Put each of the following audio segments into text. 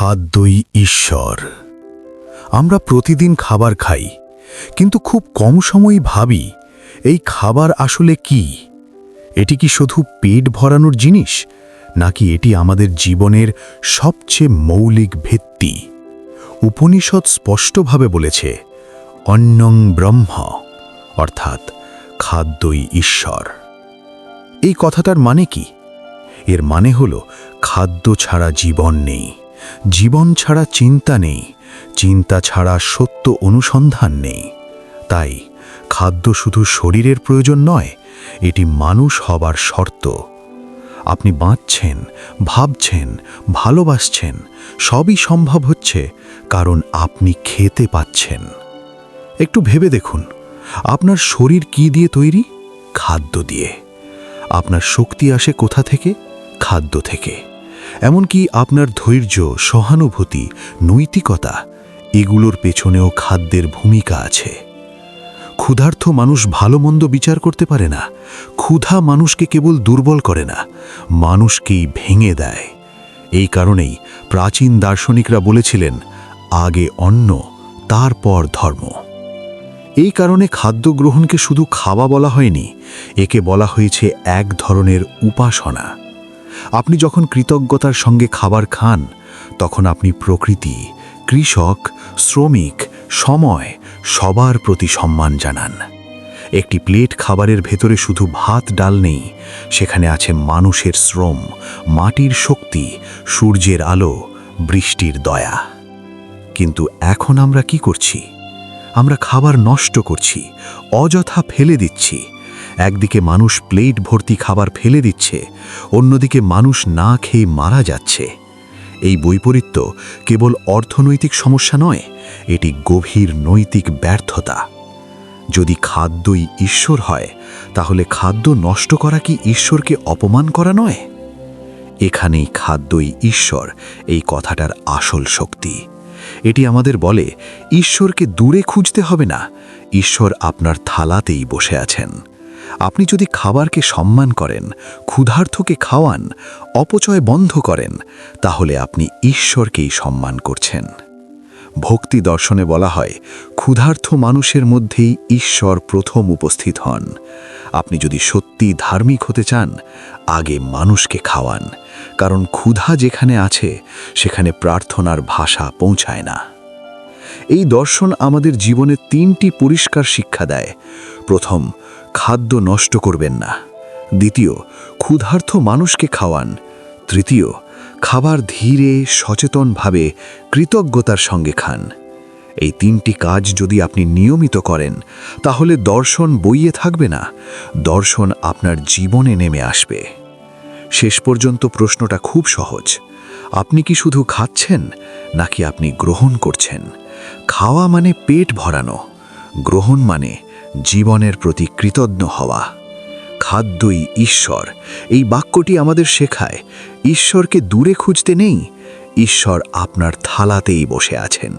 খাদ্যই ঈশ্বর। আমরা প্রতিদিন খাবার খাই, কিন্তু খুব কম সময়ই ভাবি, এই খাবার আসলে কি? এটি কি শুধু পেট ভরানোর জিনিস, নাকি এটি আমাদের জীবনের সবচেয়ে মৌলিক ভিত্তি? উপনিষদ স্পষ্টভাবে বলেছে অন্নং ব্রহ্ম, অর্থাৎ খাদ্যই ঈশ্বর। এই কথাটার মানে কি? এর মানে হল, খাদ্য ছাড়া জীবন নেই। জীবন ছাড়া চিন্তা নেই, চিন্তা ছাড়া সত্য অনুসন্ধান নেই। তাই খাদ্য শুধু শরীরের প্রয়োজন নয়, এটি মানুষ হবার শর্ত। আপনি বাঁচছেন, ভাবছেন, ভালোবাসছেন, সবই সম্ভব হচ্ছে কারণ আপনি খেতে পাচ্ছেন। একটু ভেবে দেখুন, আপনার শরীর কি দিয়ে তৈরি? খাদ্য দিয়ে। আপনার শক্তি আসে কোথা থেকে? খাদ্য থেকে। এমনকি আপনার ধৈর্য, সহানুভূতি, নৈতিকতা, এগুলোর পেছনেও খাদ্যের ভূমিকা আছে। ক্ষুধার্থ মানুষ ভালো মন্দ বিচার করতে পারে না। ক্ষুধা মানুষকে কেবল দুর্বল করে না, মানুষকেই ভেঙে দেয়। এই কারণেই প্রাচীন দার্শনিকরা বলেছিলেন, আগে অন্ন, তারপর ধর্ম। এই কারণে খাদ্য গ্রহণকে শুধু খাওয়া বলা হয়নি, একে বলা হয়েছে এক ধরনের উপাসনা। আপনি যখন কৃতজ্ঞতার সঙ্গে খাবার খান, তখন আপনি প্রকৃতি, কৃষক, শ্রমিক, সময়, সবার প্রতি সম্মান জানান। একটি প্লেট খাবারের ভেতরে শুধু ভাত, ডাল নেই, সেখানে আছে মানুষের শ্রম, মাটির শক্তি, সূর্যের আলো, বৃষ্টির দয়া। কিন্তু এখন আমরা কি করছি? আমরা খাবার নষ্ট করছি, অযথা ফেলে দিচ্ছি একদিকে মানুষ প্লেট ভর্তি খাবার ফেলে দিচ্ছে, অন্যদিকে মানুষ না খেয়ে মারা যাচ্ছে। এই বৈপরীত্য কেবল অর্থনৈতিক সমস্যা নয়, এটি গভীর নৈতিক ব্যর্থতা। যদি খাদ্যই ঈশ্বর হয়, তাহলে খাদ্য নষ্ট করা কি ঈশ্বরকে অপমান করা নয়? এখানেই খাদ্যই ঈশ্বর এই কথাটার আসল শক্তি। এটি আমাদের বলে, ঈশ্বরকে দূরে খুঁজতে হবে না, ঈশ্বর আপনার থালাতেই বসে আছেন। আপনি যদি খাবারকে সম্মান করেন ক্ষুধার্থকে খাওয়ান, অপচয় বন্ধ করেন, তাহলে আপনি ঈশ্বরকেই সম্মান করছেন। ভক্তি দর্শনে বলা হয় ক্ষুধার্থ মানুষের মধ্যেই ঈশ্বর প্রথম উপস্থিত হন। আপনি যদি সত্যি ধার্মিক হতে চান, আগে মানুষকে খাওয়ান, কারণ ক্ষুধা যেখানে আছে, সেখানে প্রার্থনার ভাষা পৌঁছায় না। এই দর্শন আমাদের জীবনে তিনটি পরিষ্কার শিক্ষা দেয়। প্রথম খাদ্য নষ্ট করবেন না। দ্বিতীয় ক্ষুধার্থ মানুষকে খাওয়ান। তৃতীয়, খাবার ধীরে, সচেতনভাবে, কৃতজ্ঞতার সঙ্গে খান। এই তিনটি কাজ যদি আপনি নিয়মিত করেন, তাহলে দর্শন বইয়ে থাকবে না। দর্শন আপনার জীবনে নেমে আসবে। শেষ পর্যন্ত প্রশ্নটা খুব সহজ। আপনি কি শুধু খাচ্ছেন, নাকি আপনি গ্রহণ করছেন? খাওয়া মানে পেট ভরানো। গ্রহণ মানে জীবনের প্রতি কৃতজ্ঞ হওয়া। খাদ্যই ঈশ্বর। এই বাক্যটি আমাদের শেখায়, ঈশ্বরকে দূরে খুঁজতে নেই, ঈশ্বর আপনার থালাতেই বসে আছেন।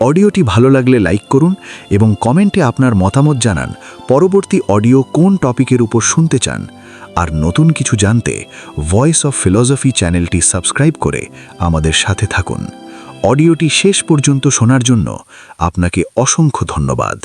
অডিওটি ভালো লাগলে লাইক করুন এবং কমেন্টে আপনার মতামত জানান, পরবর্তী অডিও কোন টপিকের উপর শুনতে চান। আর নতুন কিছু জানতে ভয়েস অফ ফিলসফি চ্যানেলটি সাবস্ক্রাইব করে আমাদের সাথে থাকুন। অডিওটি শেষ পর্যন্ত শোনার জন্য আপনাকে অসংখ্য ধন্যবাদ।